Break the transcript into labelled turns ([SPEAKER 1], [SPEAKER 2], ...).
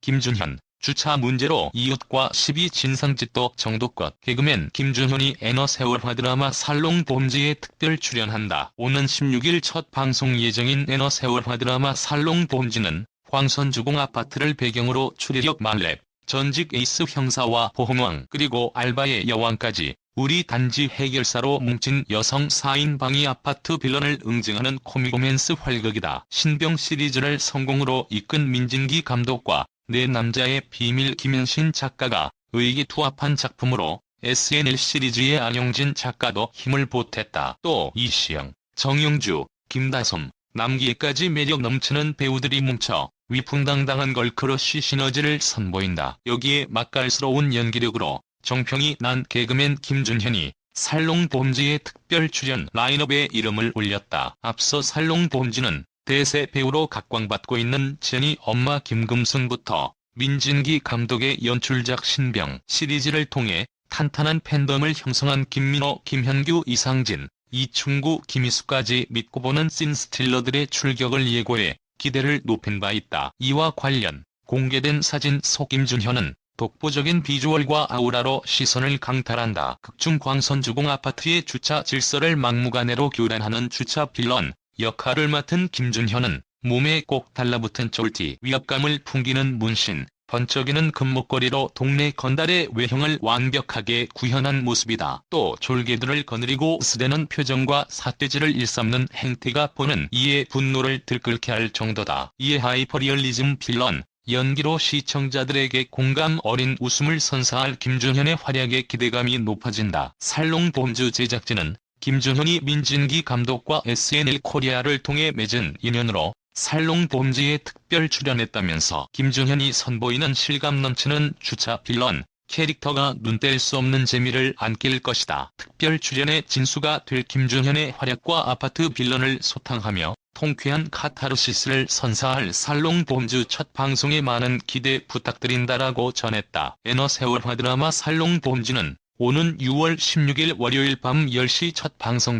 [SPEAKER 1] 김준현, 주차 문제로 이웃과 시비 진상짓도 정도껏 개그맨 김준현이 에너 세월화 드라마 살롱 봄지에 특별 출연한다. 오는 16일 첫 방송 예정인 에너 세월화 드라마 살롱 봄지는 광선주공 아파트를 배경으로 추리력 만렙, 전직 에이스 형사와 보험왕 그리고 알바의 여왕까지 우리 단지 해결사로 뭉친 여성 4인 방위 아파트 빌런을 응징하는 코미고맨스 활극이다. 신병 시리즈를 성공으로 이끈 민진기 감독과 내 남자의 비밀 김현신 작가가 의기투합한 작품으로 SNL 시리즈의 안용진 작가도 힘을 보탰다. 또 이시영, 정영주, 김다솜, 남기까지 매력 넘치는 배우들이 뭉쳐 위풍당당한 걸크러쉬 시너지를 선보인다. 여기에 맛깔스러운 연기력으로 정평이 난 개그맨 김준현이 살롱 봄지의 특별 출연 라인업에 이름을 올렸다. 앞서 살롱 봄지는 대세 배우로 각광받고 있는 제니 엄마 김금순부터 민진기 감독의 연출작 신병 시리즈를 통해 탄탄한 팬덤을 형성한 김민호, 김현규, 이상진, 이충구, 김희수까지 믿고 보는 씬스틸러들의 출격을 예고해 기대를 높인 바 있다. 이와 관련 공개된 사진 속 김준현은 독보적인 비주얼과 아우라로 시선을 강탈한다. 극중 광선주공 아파트의 주차 질서를 막무가내로 교란하는 주차 빌런 역할을 맡은 김준현은 몸에 꼭 달라붙은 쫄티 위압감을 풍기는 문신, 번쩍이는 금목걸이로 동네 건달의 외형을 완벽하게 구현한 모습이다. 또 졸개들을 거느리고 쓰대는 표정과 삿대질을 일삼는 행태가 보는 이의 분노를 들끓게 할 정도다. 이에 하이퍼리얼리즘 빌런, 연기로 시청자들에게 공감 어린 웃음을 선사할 김준현의 활약에 기대감이 높아진다. 살롱 봄주 제작진은 김준현이 민진기 감독과 SNL 코리아를 통해 맺은 인연으로 살롱 봄지에 특별 출연했다면서 김준현이 선보이는 실감 넘치는 주차 빌런 캐릭터가 눈뗄 수 없는 재미를 안길 것이다. 특별 출연의 진수가 될 김준현의 활약과 아파트 빌런을 소탕하며 통쾌한 카타르시스를 선사할 살롱 봄주 첫 방송에 많은 기대 부탁드린다라고 전했다. 에너 세월화 드라마 살롱 봄지는 오는 6월 16일 월요일 밤 10시 첫 방송